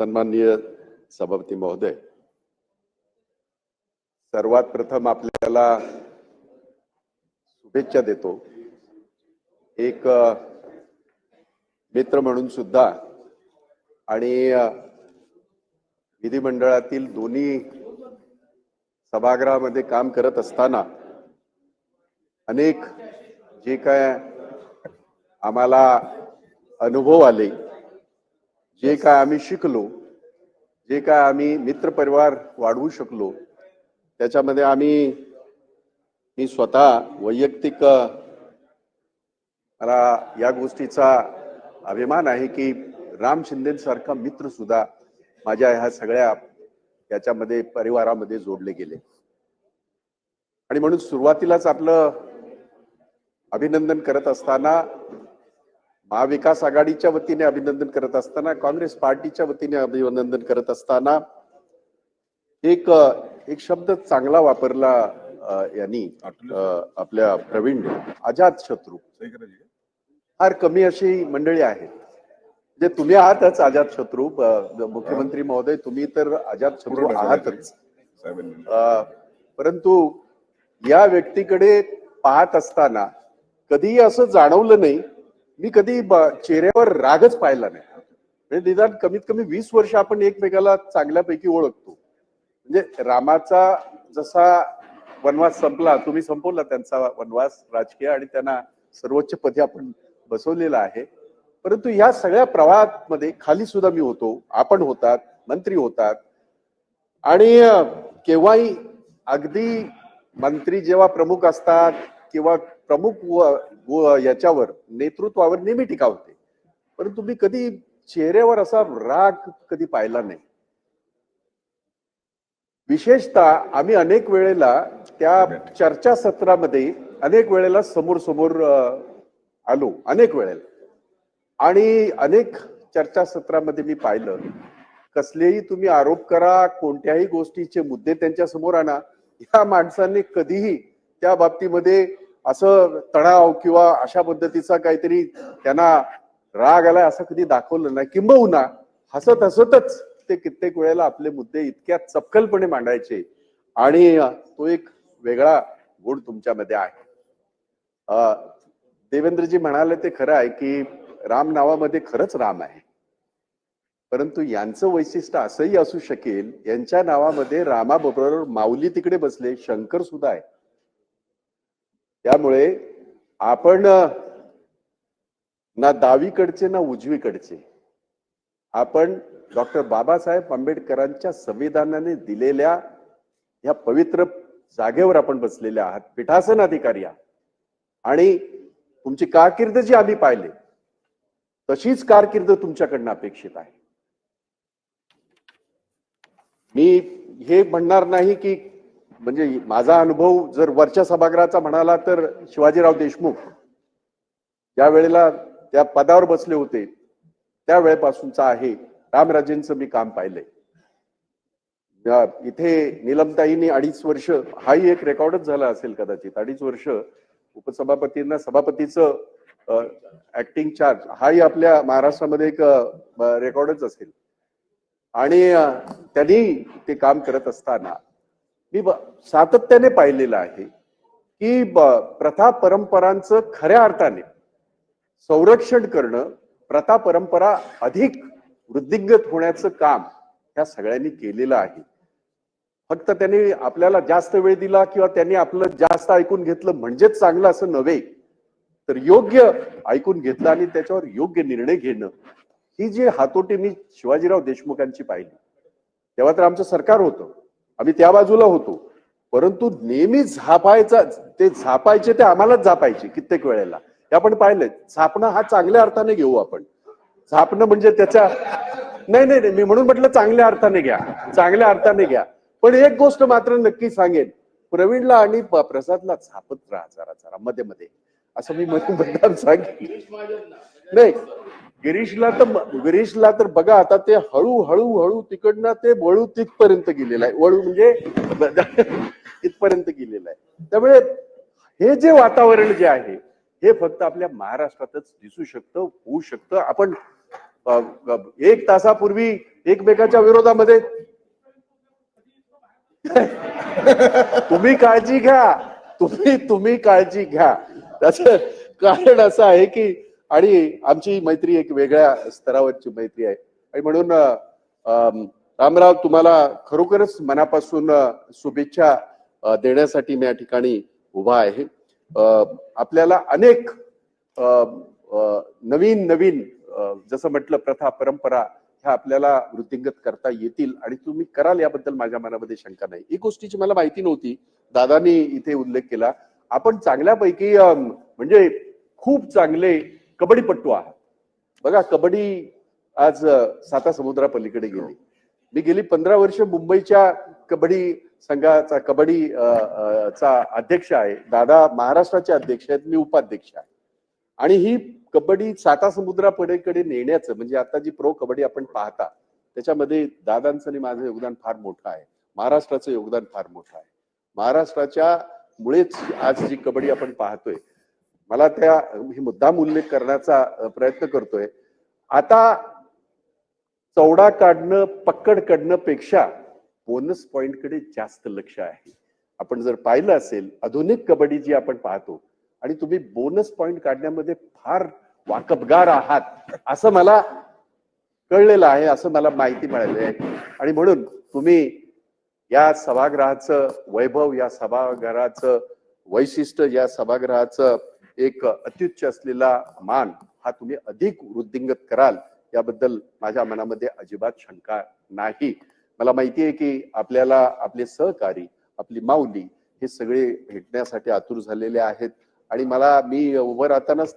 सन्माननीय सभापती महोदय सर्वात प्रथम आपल्याला शुभेच्छा देतो. एक मित्र म्हणून सुद्धा आणि विधिमंडळातील दोन्ही सभागृहामध्ये काम करत असताना अनेक जे काय आम्हाला अनुभव आले जे काय आम्ही शिकलो जे काय आम्ही मित्रपरिवार वाढवू शकलो त्याच्यामध्ये आम्ही मी स्वतः वैयक्तिक मला या गोष्टीचा अभिमान आहे की राम शिंदेसारखा मित्र सुद्धा माझ्या ह्या सगळ्या याच्यामध्ये परिवारामध्ये जोडले गेले. आणि म्हणून सुरुवातीलाच आपलं अभिनंदन करत असताना महाविकास आघाडीच्या वतीने अभिनंदन करत असताना काँग्रेस पार्टीच्या वतीने अभिनंदन करत असताना एक एक शब्द चांगला वापरला यांनी आपल्या प्रवीणने अजात शत्रू. फार कमी अशी मंडळी आहेत. म्हणजे तुम्ही आहातच अजात शत्रू मुख्यमंत्री महोदय तुम्ही तर अजात शत्रू आहातच. परंतु या व्यक्तीकडे पाहत असताना कधीही असं जाणवलं नाही मी कधी चेहऱ्यावर रागच पाहिला नाही. म्हणजे निदान कमीत कमी वीस वर्ष आपण एकमेकाला चांगल्यापैकी ओळखतो. म्हणजे रामाचा जसा वनवास संपला तुम्ही संपवला त्यांचा वनवास राजकीय आणि त्यांना सर्वोच्च पदी आपण बसवलेला आहे. परंतु या सगळ्या प्रवाहामध्ये खाली सुद्धा मी होतो. आपण होतात मंत्री होतात. आणि केव्हाही अगदी मंत्री जेव्हा प्रमुख असतात किंवा प्रमुख व- याच्यावर नेतृत्वावर नेहमी टीका होते. परंतु मी कधी चेहऱ्यावर असा राग कधी पाहिला नाही. विशेषतः आम्ही अनेक वेळेला त्या चर्चा सत्रामध्ये अनेक वेळेला समोर समोर आलो अनेक वेळेला. आणि अनेक चर्चा सत्रामध्ये मी पाहिलं कसलेही तुम्ही आरोप करा कोणत्याही गोष्टीचे मुद्दे त्यांच्यासमोर आणा या माणसांनी कधीही त्या बाबतीमध्ये असं तणाव किंवा अशा पद्धतीचा काहीतरी त्यांना राग आलाय असं कधी दाखवलं नाही. किंबहुना हसत हसतच ते कित्येक वेळेला आपले मुद्दे इतक्या चपकलपणे मांडायचे. आणि तो एक वेगळा गुण तुमच्यामध्ये आहे. देवेंद्रजी म्हणाले ते खरं आहे की राम नावामध्ये खरंच राम आहे. परंतु यांचं वैशिष्ट्य असंही असू शकेल यांच्या नावामध्ये रामाबरोबर माऊली तिकडे बसले शंकर सुद्धा आहे. त्यामुळे आपण ना डावीकडचे ना उजवीकडचे. आपण डॉक्टर बाबासाहेब आंबेडकरांच्या संविधानाने दिलेल्या या पवित्र जागेवर आपण बसलेले आहात पीठासन अधिकारी आहात. आणि तुमची कारकीर्द जी आम्ही पाहिले तशीच कारकीर्द तुमच्याकडनं अपेक्षित आहे. मी हे म्हणणार नाही की म्हणजे माझा अनुभव जर वरच्या सभागृहाचा म्हणाला तर शिवाजीराव देशमुख ज्या वेळेला त्या पदावर बसले होते त्या वेळेपासूनचा आहे. रामराजेंचं मी काम पाहिलंय. इथे निलमताईंनी अडीच वर्ष हाही एक रेकॉर्डच झाला असेल कदाचित अडीच वर्ष उपसभापतींना सभापतीचं ऍक्टिंग चार्ज हाही आपल्या महाराष्ट्रामध्ये एक रेकॉर्डच असेल. आणि त्यांनी ते काम करत असताना मी सातत्याने पाहिलेलं आहे की प्रथा परंपरांचं खऱ्या अर्थाने संरक्षण करणं प्रथा परंपरा अधिक वृद्धिंगत होण्याचं काम ह्या सगळ्यांनी केलेलं आहे. फक्त त्यांनी आपल्याला जास्त वेळ दिला किंवा त्यांनी आपलं जास्त ऐकून घेतलं म्हणजेच चांगलं असं नव्हे तर योग्य ऐकून घेतलं आणि त्याच्यावर योग्य निर्णय घेणं ही जी हातोटी मी शिवाजीराव देशमुखांची पाहिली तेव्हा तर आमचं सरकार होतं. आम्ही त्या बाजूला होतो. परंतु नेहमी झापायचा ते झापायचे ते आम्हालाच झापायचे कित्येक वेळेला. हे आपण पाहिलंय. झापणं हा चांगल्या अर्थाने घेऊ आपण. झापणं म्हणजे त्याच्या नाही नाही नाही, मी म्हणून म्हटलं चांगल्या अर्थाने घ्या. चांगल्या अर्थाने घ्या. पण एक गोष्ट मात्र नक्की सांगेन. प्रवीणला आणि प्रसादला झापत राहा जरा जरा मध्ये मध्ये. असं मी मुद्दाम सांगेन. नाही गिरीशला तर गिरीशला तर बघा आता ते हळू हळू हळू तिकडनं ते वळू तिथपर्यंत गेलेलं आहे. वळू म्हणजे तिथपर्यंत गेलेलं आहे. त्यामुळे हे जे वातावरण जे आहे हे फक्त आपल्या महाराष्ट्रातच दिसू शकतं होऊ शकतं. आपण एक तासापूर्वी एकमेकाच्या विरोधामध्ये तुम्ही काळजी घ्या. तुम्ही तुम्ही काळजी घ्या. त्याच कारण असं आहे की आणि आमची मैत्री एक वेगळ्या स्तरावरची मैत्री आहे. आणि म्हणून रामराव तुम्हाला खरोखरच मनापासून शुभेच्छा देण्यासाठी मी या ठिकाणी उभा आहे. अ, आपल्याला अनेक नवीन नवीन जसं म्हटलं प्रथा परंपरा ह्या आपल्याला वृद्धिंगत करता येतील आणि तुम्ही कराल याबद्दल माझ्या मनामध्ये शंका नाही. एक गोष्टीची मला माहिती नव्हती दादानी इथे उल्लेख केला. आपण चांगल्यापैकी म्हणजे खूप चांगले कबड्डीपट्टू आहात. बघा कबड्डी आज साता समुद्रापलीकडे गेली. मी गेली पंधरा वर्ष मुंबईच्या कबड्डी संघाचा कबड्डी चा अध्यक्ष आहे. दादा महाराष्ट्राचे अध्यक्ष आहेत मी उपाध्यक्ष आहे. आणि ही कबड्डी साता समुद्रापलीकडे नेण्याचं म्हणजे आता जी प्रो कबड्डी आपण पाहता त्याच्यामध्ये दादांचं आणि माझं योगदान फार मोठं आहे. महाराष्ट्राचं योगदान फार मोठं आहे. महाराष्ट्राच्या मुळेच आज जी कबड्डी आपण पाहतोय मला त्या ही मुद्दाम उल्लेख करण्याचा प्रयत्न करतोय. आता चौडा काढणं पक्कड काढणं पेक्षा बोनस पॉइंटकडे जास्त लक्ष आहे. आपण जर पाहिलं असेल आधुनिक कबड्डी जी आपण पाहतो आणि तुम्ही बोनस पॉइंट काढण्यामध्ये फार वाकबगार आहात असं मला कळलेलं आहे असं मला माहिती मिळाली आहे. आणि म्हणून तुम्ही या सभागृहाचं वैभव या सभागृहाचं वैशिष्ट्य या सभागृहाचं एक अत्युच्च असलेला मान हा तुम्ही अधिक वृद्धिंगत कराल याबद्दल माझ्या मनामध्ये अजिबात शंका नाही. मला माहिती आहे की आपल्याला आपले सहकारी आपली माऊली हे सगळे भेटण्यासाठी आतुर झालेले आहेत. आणि मला मी उभं राहतानाच